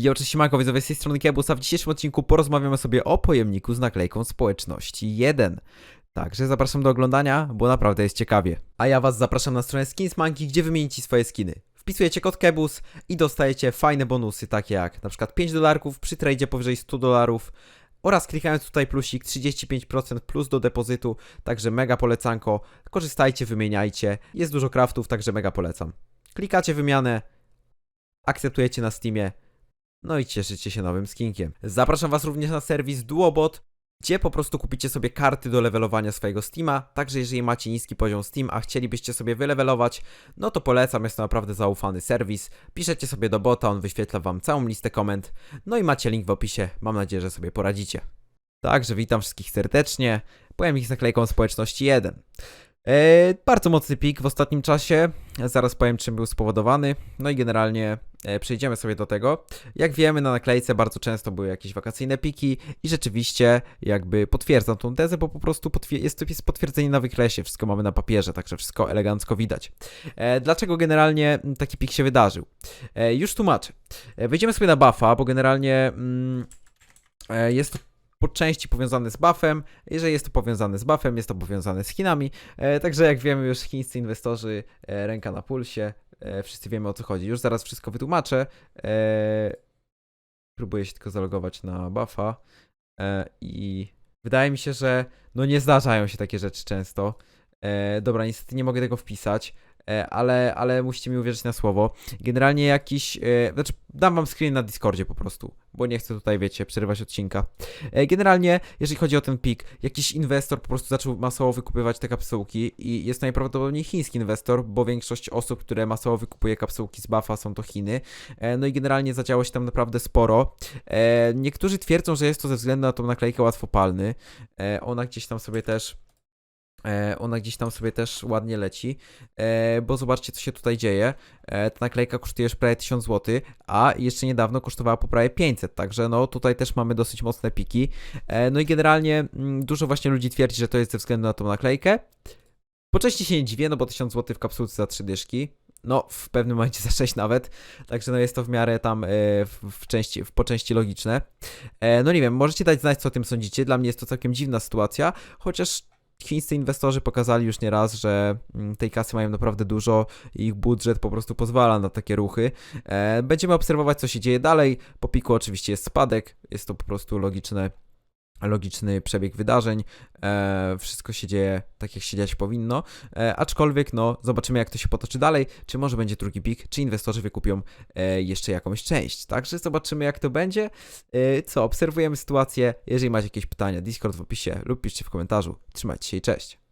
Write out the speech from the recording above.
I oczywiście Marko, widzowie z tej strony Kiebusa. W dzisiejszym odcinku porozmawiamy sobie o pojemniku z naklejką społeczności 1. Także zapraszam do oglądania, bo naprawdę jest ciekawie. A ja was zapraszam na stronę Skinsmanki, gdzie wymienicie swoje skiny. Wpisujecie kod Kebus i dostajecie fajne bonusy, takie jak na przykład 5 dolarków przy tradzie powyżej 100 dolarów oraz klikając tutaj plusik 35% plus do depozytu, także mega polecanko. Korzystajcie, wymieniajcie. Jest dużo craftów, także mega polecam. Klikacie wymianę, akceptujecie na Steamie, no i cieszycie się nowym skinkiem. Zapraszam Was również na serwis Duobot, gdzie po prostu kupicie sobie karty do levelowania swojego Steama. Także jeżeli macie niski poziom Steam, a chcielibyście sobie wylevelować, no to polecam, jest to naprawdę zaufany serwis. Piszecie sobie do bota, on wyświetla Wam całą listę komend. No i macie link w opisie, mam nadzieję, że sobie poradzicie. Także witam wszystkich serdecznie. Powiem ich z naklejką społeczności 1. E, bardzo mocny pik w ostatnim czasie. Zaraz powiem, czym był spowodowany. No i generalnie e, przejdziemy sobie do tego. Jak wiemy, na naklejce bardzo często były jakieś wakacyjne piki i rzeczywiście jakby potwierdzam tą tezę, bo po prostu jest to potwierdzenie na wykresie. Wszystko mamy na papierze, także wszystko elegancko widać. E, dlaczego generalnie mm, taki pik się wydarzył? E, już tłumaczę. E, wejdziemy sobie na buffa, bo generalnie mm, e, jest to po części powiązane z buffem. Jeżeli jest to powiązane z buffem, jest to powiązane z Chinami. E, także jak wiemy już chińscy inwestorzy, e, ręka na pulsie, e, wszyscy wiemy o co chodzi. Już zaraz wszystko wytłumaczę. E, próbuję się tylko zalogować na buffa e, i wydaje mi się, że no nie zdarzają się takie rzeczy często. E, dobra, niestety nie mogę tego wpisać. E, Ale, ale musicie mi uwierzyć na słowo. Generalnie jakiś. E, znaczy, dam wam screen na Discordzie po prostu, bo nie chcę tutaj, wiecie, przerywać odcinka. E, Generalnie, jeżeli chodzi o ten pik, jakiś inwestor po prostu zaczął masowo wykupywać te kapsułki i jest najprawdopodobniej chiński inwestor, bo większość osób, które masowo wykupuje kapsułki z buffa są to Chiny. No i generalnie zadziało się tam naprawdę sporo. Niektórzy twierdzą, że jest to ze względu na tą naklejkę łatwopalny. Ona gdzieś tam sobie też ona gdzieś tam sobie też ładnie leci, e, bo zobaczcie, co się tutaj dzieje. E, ta naklejka kosztuje już prawie 1000 zł, a jeszcze niedawno kosztowała po prawie 500, także no tutaj też mamy dosyć mocne piki. E, no i generalnie mm, dużo właśnie ludzi twierdzi, że to jest ze względu na tą naklejkę. Po części się nie dziwię, no bo 1000 zł w kapsułce za 3 dyszki. No, w pewnym momencie za 6 nawet, także no jest to w miarę tam e, w, części, w, po części logiczne. E, no nie wiem, możecie dać znać, co o tym sądzicie. Dla mnie jest to całkiem dziwna sytuacja, chociaż chińscy inwestorzy pokazali już nieraz, że mm, tej kasy mają naprawdę dużo i ich budżet po prostu pozwala na takie ruchy. E, Będziemy obserwować, co się dzieje dalej. Po piku oczywiście jest spadek, jest to po prostu logiczne. Logiczny przebieg wydarzeń, e, wszystko się dzieje tak, jak się dziać powinno. E, aczkolwiek, no, zobaczymy, jak to się potoczy dalej. Czy może będzie drugi pik, czy inwestorzy wykupią e, jeszcze jakąś część. Także zobaczymy, jak to będzie. E, co, obserwujemy sytuację. Jeżeli macie jakieś pytania, Discord w opisie lub piszcie w komentarzu. Trzymajcie się i cześć.